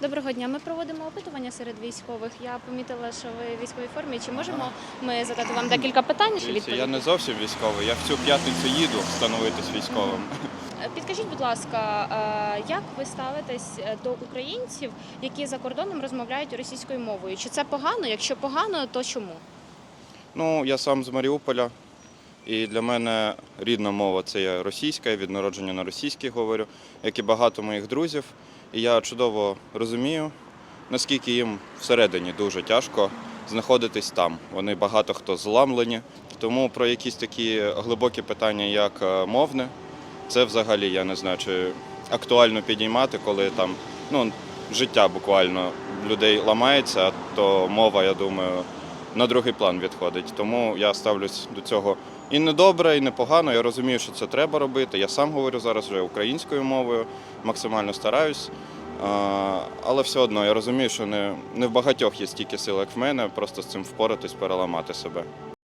Доброго дня. Ми проводимо опитування серед військових. Я помітила, що ви в військовій формі. Чи можемо ми задати вам декілька питань? Дивіться, я не зовсім військовий. Я в цю п'ятницю їду становитись військовим. Е, Підкажіть, будь ласка, е, як ви ставитесь е, до українців, які за кордоном розмовляють російською мовою? Чи це погано? Якщо погано, то чому? Ну, я сам з Маріуполя, і для мене рідна мова це є російська, я від народження на російській говорю, як і багато моїх друзів. І я чудово розумію, наскільки їм всередині дуже тяжко знаходитись там. Вони багато хто зламлені. Тому про якісь такі глибокі питання, як е, мовне, це взагалі я не знаю, чи актуально підіймати, коли там ну, життя буквально людей ламається, то мова, я думаю, на другий план відходить. Тому я ставлюсь до цього і не добре, і не погано. Я розумію, що це треба робити. Я сам говорю зараз вже українською мовою, максимально стараюсь. Але все одно я розумію, що не, не в багатьох є стільки сил, як в мене, просто з цим впоратись, переламати себе.